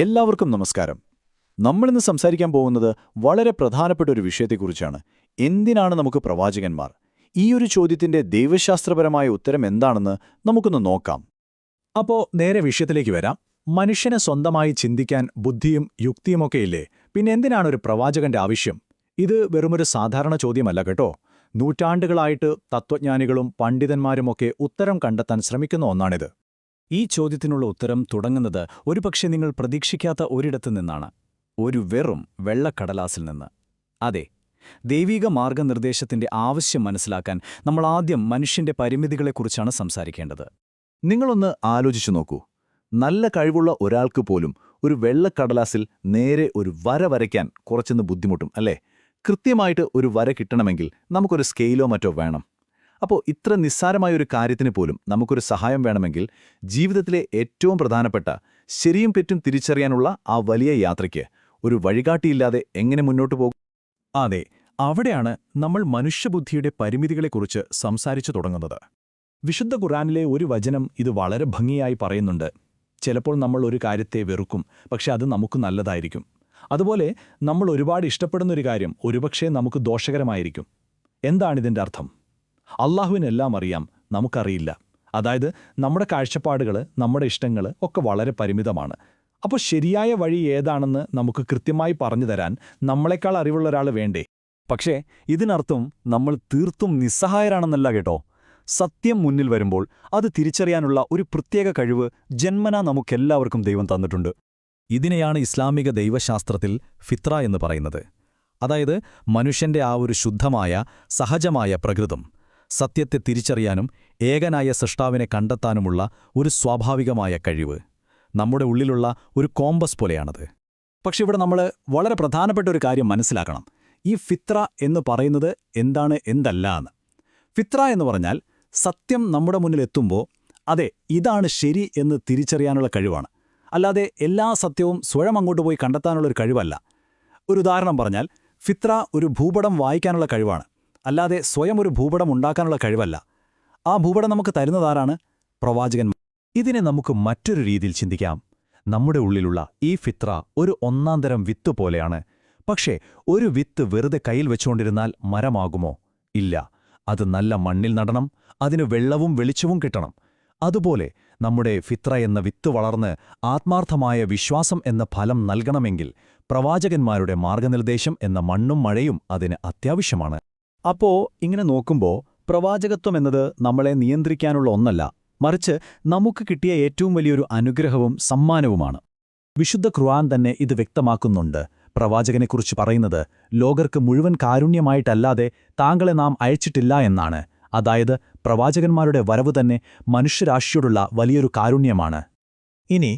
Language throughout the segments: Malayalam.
എല്ലാവർക്കും നമസ്കാരം. നമ്മളിന്ന് സംസാരിക്കാൻ പോകുന്നത് വളരെ പ്രധാനപ്പെട്ട ഒരു വിഷയത്തെക്കുറിച്ചാണ്. എന്തിനാണ് നമുക്ക് പ്രവാചകന്മാർ? ഈ ഒരു ചോദ്യത്തിന്റെ ദൈവശാസ്ത്രപരമായ ഉത്തരം എന്താണെന്ന് നമുക്കൊന്ന് നോക്കാം. അപ്പോ നേരെ വിഷയത്തിലേക്ക് വരാം. മനുഷ്യനെ സ്വന്തമായി ചിന്തിക്കാൻ ബുദ്ധിയും യുക്തിയുമൊക്കെ ഇല്ലേ? പിന്നെ എന്തിനാണ് ഒരു പ്രവാചകന്റെ ആവശ്യം? ഇത് വെറുമൊരു സാധാരണ ചോദ്യമല്ല കേട്ടോ. നൂറ്റാണ്ടുകളായിട്ട് തത്വജ്ഞാനികളും പണ്ഡിതന്മാരുമൊക്കെ ഉത്തരം കണ്ടെത്താൻ ശ്രമിക്കുന്ന ഒന്നാണിത്. ഈ ചോദ്യത്തിനുള്ള ഉത്തരം തുടങ്ങുന്നത് ഒരുപക്ഷെ നിങ്ങൾ പ്രതീക്ഷിക്കാത്ത ഒരിടത്തു നിന്നാണ് ഒരു വെറും വെള്ളക്കടലാസിൽ നിന്ന്. അതെ ദൈവിക മാർഗനിർദ്ദേശത്തിന്റെ ആവശ്യം മനസ്സിലാക്കാൻ നമ്മൾ ആദ്യം മനുഷ്യന്റെ പരിമിതികളെക്കുറിച്ചാണ് സംസാരിക്കേണ്ടത്. നിങ്ങളൊന്ന് ആലോചിച്ചു നോക്കൂ. നല്ല കഴിവുള്ള ഒരാൾക്ക് പോലും ഒരു വെള്ളക്കടലാസിൽ നേരെ ഒരു വര വരയ്ക്കാൻ കുറച്ചൊന്ന് ബുദ്ധിമുട്ടും അല്ലേ? കൃത്യമായിട്ട് ഒരു വര കിട്ടണമെങ്കിൽ നമുക്കൊരു സ്കെയിലോ മറ്റോ വേണം. അപ്പോൾ ഇത്ര നിസ്സാരമായ ഒരു കാര്യത്തിന് പോലും നമുക്കൊരു സഹായം വേണമെങ്കിൽ ജീവിതത്തിലെ ഏറ്റവും പ്രധാനപ്പെട്ട ശരിയും തെറ്റും തിരിച്ചറിയാനുള്ള ആ വലിയ യാത്രയ്ക്ക് ഒരു വഴികാട്ടിയില്ലാതെ എങ്ങനെ മുന്നോട്ട് പോകും? അതെ അവിടെയാണ് നമ്മൾ മനുഷ്യബുദ്ധിയുടെ പരിമിതികളെക്കുറിച്ച് സംസാരിച്ചു തുടങ്ങുന്നത്. വിശുദ്ധ ഖുറാനിലെ ഒരു വചനം ഇത് വളരെ ഭംഗിയായി പറയുന്നുണ്ട്. ചിലപ്പോൾ നമ്മൾ ഒരു കാര്യത്തെ വെറുക്കും പക്ഷെ അത് നമുക്ക് നല്ലതായിരിക്കും. അതുപോലെ നമ്മൾ ഒരുപാട് ഇഷ്ടപ്പെടുന്ന ഒരു കാര്യം ഒരുപക്ഷെ നമുക്ക് ദോഷകരമായിരിക്കും. എന്താണിതിന്റെ അർത്ഥം? അള്ളാഹുവിനെല്ലാം അറിയാം നമുക്കറിയില്ല. അതായത് നമ്മുടെ കാഴ്ചപ്പാടുകൾ നമ്മുടെ ഇഷ്ടങ്ങൾ ഒക്കെ വളരെ പരിമിതമാണ്. അപ്പോൾ ശരിയായ വഴി ഏതാണെന്ന് നമുക്ക് കൃത്യമായി പറഞ്ഞു തരാൻ നമ്മളെക്കാൾ അറിവുള്ള ഒരാൾ വേണ്ടേ? പക്ഷേ ഇതിനർത്ഥം നമ്മൾ തീർത്തും നിസ്സഹായരാണെന്നല്ല കേട്ടോ. സത്യം മുന്നിൽ വരുമ്പോൾ അത് തിരിച്ചറിയാനുള്ള ഒരു പ്രത്യേക കഴിവ് ജന്മനാ നമുക്കെല്ലാവർക്കും ദൈവം തന്നിട്ടുണ്ട്. ഇതിനെയാണ് ഇസ്ലാമിക ദൈവശാസ്ത്രത്തിൽ ഫിത്ര എന്ന് പറയുന്നത്. അതായത് മനുഷ്യന്റെ ആ ഒരു ശുദ്ധമായ സഹജമായ പ്രകൃതം. സത്യത്തെ തിരിച്ചറിയാനും ഏകനായ സൃഷ്ടാവിനെ കണ്ടെത്താനുമുള്ള ഒരു സ്വാഭാവികമായ കഴിവ്. നമ്മുടെ ഉള്ളിലുള്ള ഒരു കോമ്പസ് പോലെയാണത്. പക്ഷെ ഇവിടെ നമ്മൾ വളരെ പ്രധാനപ്പെട്ട ഒരു കാര്യം മനസ്സിലാക്കണം. ഈ ഫിത്ര എന്ന് പറയുന്നത് എന്താണ് എന്തല്ല എന്ന് ഫിത്ര എന്ന് പറഞ്ഞാൽ സത്യം നമ്മുടെ മുന്നിൽ എത്തുമ്പോൾ അതെ ഇതാണ് ശരി എന്ന് തിരിച്ചറിയാനുള്ള കഴിവാണ്. അല്ലാതെ എല്ലാ സത്യവും സ്വയം അങ്ങോട്ട് പോയി കണ്ടെത്താനുള്ളൊരു കഴിവല്ല. ഒരു ഉദാഹരണം പറഞ്ഞാൽ ഫിത്ര ഒരു ഭൂപടം വായിക്കാനുള്ള കഴിവാണ്. അല്ലാതെ സ്വയം ഒരു ഭൂപടം ഉണ്ടാക്കാനുള്ള കഴിവല്ല. ആ ഭൂപടം നമുക്ക് തരുന്നതാരാണ്? പ്രവാചകൻ ഇതിനെ നമുക്ക് മറ്റൊരു രീതിയിൽ ചിന്തിക്കാം. നമ്മുടെ ഉള്ളിലുള്ള ഈ ഫിത്ര ഒരു ഒന്നാന്തരം വിത്ത് പോലെയാണ്. പക്ഷേ ഒരു വിത്ത് വെറുതെ കയ്യിൽ വെച്ചുകൊണ്ടിരുന്നാൽ മരമാകുമോ? ഇല്ല. അത് നല്ല മണ്ണിൽ നടണം. അതിന് വെള്ളവും വെളിച്ചവും കിട്ടണം. അതുപോലെ നമ്മുടെ ഫിത്ര എന്ന വിത്ത് വളർന്ന് ആത്മാർത്ഥമായ വിശ്വാസം എന്ന ഫലം നൽകണമെങ്കിൽ പ്രവാചകന്മാരുടെ മാർഗനിർദ്ദേശം എന്ന മണ്ണും മഴയും അതിന് അത്യാവശ്യമാണ്. അപ്പോ ഇങ്ങനെ നോക്കുമ്പോൾ പ്രവാചകത്വം എന്നത് നമ്മളെ നിയന്ത്രിക്കാനുള്ള ഒന്നല്ല മറിച്ച് നമുക്ക് കിട്ടിയ ഏറ്റവും വലിയൊരു അനുഗ്രഹവും സമ്മാനവുമാണ്. വിശുദ്ധ ഖുർആൻ തന്നെ ഇത് വ്യക്തമാക്കുന്നുണ്ട്. പ്രവാചകനെക്കുറിച്ച് പറയുന്നത് ലോകർക്ക് മുഴുവൻ കാരുണ്യമായിട്ടല്ലാതെ താങ്കളെ നാം അയച്ചിട്ടില്ല എന്നാണ്. അതായത് പ്രവാചകന്മാരുടെ വരവ് തന്നെ മനുഷ്യരാശിയോടുള്ള വലിയൊരു കാരുണ്യമാണ്. ഇനി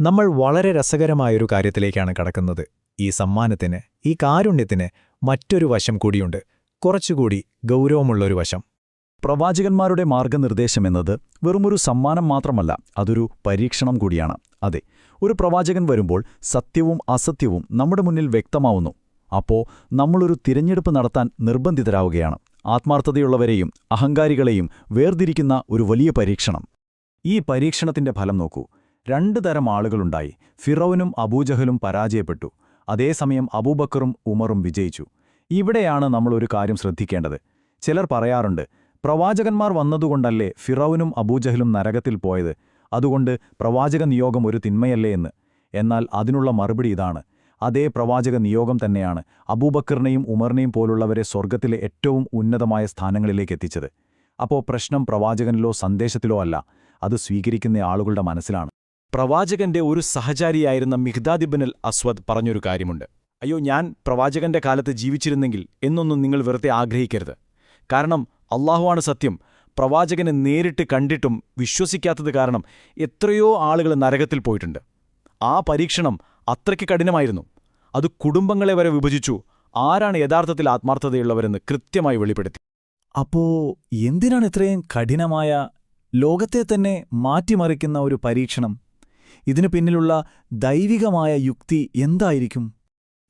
നമ്മൾ വളരെ രസകരമായൊരു കാര്യത്തിലേക്കാണ് കടക്കുന്നത്. ഈ സമ്മാനത്തിന് ഈ കാരുണ്യത്തിന് മറ്റൊരു വശം കൂടിയുണ്ട്. കുറച്ചുകൂടി ഗൗരവമുള്ളൊരു വശം. പ്രവാചകന്മാരുടെ മാർഗനിർദ്ദേശമെന്നത് വെറുമൊരു സമ്മാനം മാത്രമല്ല അതൊരു പരീക്ഷണം കൂടിയാണ്. അതെ ഒരു പ്രവാചകൻ വരുമ്പോൾ സത്യവും അസത്യവും നമ്മുടെ മുന്നിൽ വ്യക്തമാവുന്നു. അപ്പോ നമ്മളൊരു തിരഞ്ഞെടുപ്പ് നടത്താൻ നിർബന്ധിതരാവുകയാണ്. ആത്മാർത്ഥതയുള്ളവരെയും അഹങ്കാരികളെയും വേർതിരിക്കുന്ന ഒരു വലിയ പരീക്ഷണം. ഈ പരീക്ഷണത്തിന്റെ ഫലം നോക്കൂ. രണ്ടു തരം ആളുകളുണ്ടായി. ഫിറോവനും അബൂജഹലും പരാജയപ്പെട്ടു. അതേസമയം അബൂബക്കറും ഉമറും വിജയിച്ചു. ഇവിടെയാണ് നമ്മൾ ഒരു കാര്യം ശ്രദ്ധിക്കേണ്ടത്. ചിലർ പറയാറുണ്ട് പ്രവാചകന്മാർ വന്നതുകൊണ്ടല്ലേ ഫിറൌനും അബൂജഹലും നരകത്തിൽ പോയത്? അതുകൊണ്ട് പ്രവാചക നിയോഗം ഒരു തിന്മയല്ലേ എന്ന്. എന്നാൽ അതിനുള്ള മറുപടി ഇതാണ്. അതേ പ്രവാചക നിയോഗം തന്നെയാണ് അബൂബക്കറിനെയും ഉമറിനെയും പോലുള്ളവരെ സ്വർഗത്തിലെ ഏറ്റവും ഉന്നതമായ സ്ഥാനങ്ങളിലേക്ക് എത്തിച്ചത്. അപ്പോൾ പ്രശ്നം പ്രവാചകനിലോ സന്ദേശത്തിലോ അല്ല അത് സ്വീകരിക്കുന്ന ആളുകളുടെ മനസ്സിലാണ്. പ്രവാചകന്റെ ഒരു സഹചാരിയായിരുന്ന മിഹ്ദാദിബിനൽ അസ്വദ് പറഞ്ഞൊരു കാര്യമുണ്ട്. അയ്യോ ഞാൻ പ്രവാചകന്റെ കാലത്ത് ജീവിച്ചിരുന്നെങ്കിൽ എന്നൊന്നും നിങ്ങൾ വെറുതെ ആഗ്രഹിക്കരുത്. കാരണം അള്ളാഹുവാണ് സത്യം. പ്രവാചകനെ നേരിട്ട് കണ്ടിട്ടും വിശ്വസിക്കാത്തത് കാരണം എത്രയോ ആളുകൾ നരകത്തിൽ പോയിട്ടുണ്ട്. ആ പരീക്ഷണം അത്രയ്ക്ക് കഠിനമായിരുന്നു. അത് കുടുംബങ്ങളെ വരെ വിഭജിച്ചു. ആരാണ് യഥാർത്ഥത്തിൽ ആത്മാർത്ഥതയുള്ളവരെന്ന് കൃത്യമായി വെളിപ്പെടുത്തി. അപ്പോ എന്തിനാണ് ഇത്രയും കഠിനമായ ലോകത്തെ തന്നെ മാറ്റിമറിക്കുന്ന ഒരു പരീക്ഷണം? ഇതിനു പിന്നിലുള്ള ദൈവികമായ യുക്തി എന്തായിരിക്കും?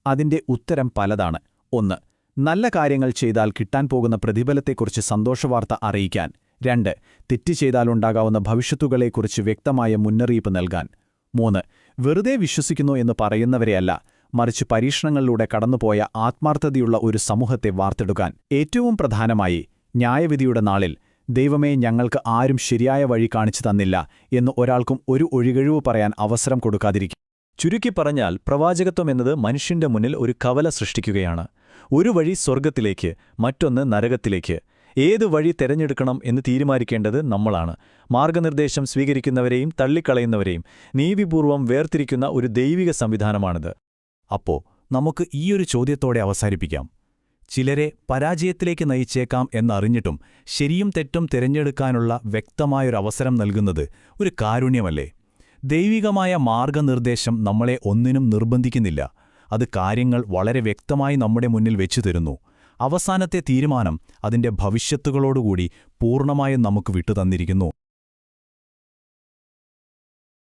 അതിന്റെ ഉത്തരം പലതാണ്. ഒന്ന് നല്ല കാര്യങ്ങൾ ചെയ്താൽ കിട്ടാൻ പോകുന്ന പ്രതിഫലത്തെക്കുറിച്ച് സന്തോഷവാർത്ത അറിയിക്കാൻ. രണ്ട് തെറ്റ് ചെയ്താലുണ്ടാകാവുന്ന ഭവിഷ്യത്തുകളെക്കുറിച്ച് വ്യക്തമായ മുന്നറിയിപ്പ് നൽകാൻ. മൂന്ന് വെറുതെ വിശ്വസിക്കുന്നു എന്ന് പറയുന്നവരെയല്ല മറിച്ച് പരീക്ഷണങ്ങളിലൂടെ കടന്നുപോയ ആത്മാർത്ഥതയുള്ള ഒരു സമൂഹത്തെ വാർത്തെടുക്കാൻ. ഏറ്റവും പ്രധാനമായി ന്യായവിധിയുടെ നാളിൽ ദൈവമേ ഞങ്ങൾക്ക് ആരും ശരിയായ വഴി കാണിച്ചു തന്നില്ല എന്ന് ഒരാൾക്കും ഒരു ഒഴികഴിവ് പറയാൻ അവസരം കൊടുക്കാതിരിക്കും ചുരുക്കി പറഞ്ഞാൽ പ്രവാചകത്വം എന്നത് മനുഷ്യന്റെ മുന്നിൽ ഒരു കവല സൃഷ്ടിക്കുകയാണ്. ഒരു വഴി സ്വർഗത്തിലേക്ക് മറ്റൊന്ന് നരകത്തിലേക്ക്. ഏത് വഴി തിരഞ്ഞെടുക്കണം എന്ന് തീരുമാനിക്കേണ്ടത് നമ്മളാണ്. മാർഗനിർദ്ദേശം സ്വീകരിക്കുന്നവരെയും തള്ളിക്കളയുന്നവരെയും നീതിപൂർവം വേർതിരിക്കുന്ന ഒരു ദൈവിക സംവിധാനമാണിത്. അപ്പോ നമുക്ക് ഈയൊരു ചോദ്യത്തോടെ അവസാനിപ്പിക്കാം. ചിലരെ പരാജയത്തിലേക്ക് നയിച്ചേക്കാം എന്നറിഞ്ഞിട്ടും ശരിയും തെറ്റും തിരഞ്ഞെടുക്കാനുള്ള വ്യക്തമായൊരവസരം നൽകുന്നത് ഒരു കാരുണ്യമല്ലേ? ദൈവികമായ മാർഗനിർദ്ദേശം നമ്മളെ ഒന്നിനും നിർബന്ധിക്കുന്നില്ല. അത് കാര്യങ്ങൾ വളരെ വ്യക്തമായി നമ്മുടെ മുന്നിൽ വെച്ചു തരുന്നു. അവസാനത്തെ തീരുമാനം അതിന്റെ ഭവിഷ്യത്തുകളോടുകൂടി പൂർണമായും നമുക്ക് വിട്ടുതന്നിരിക്കുന്നു.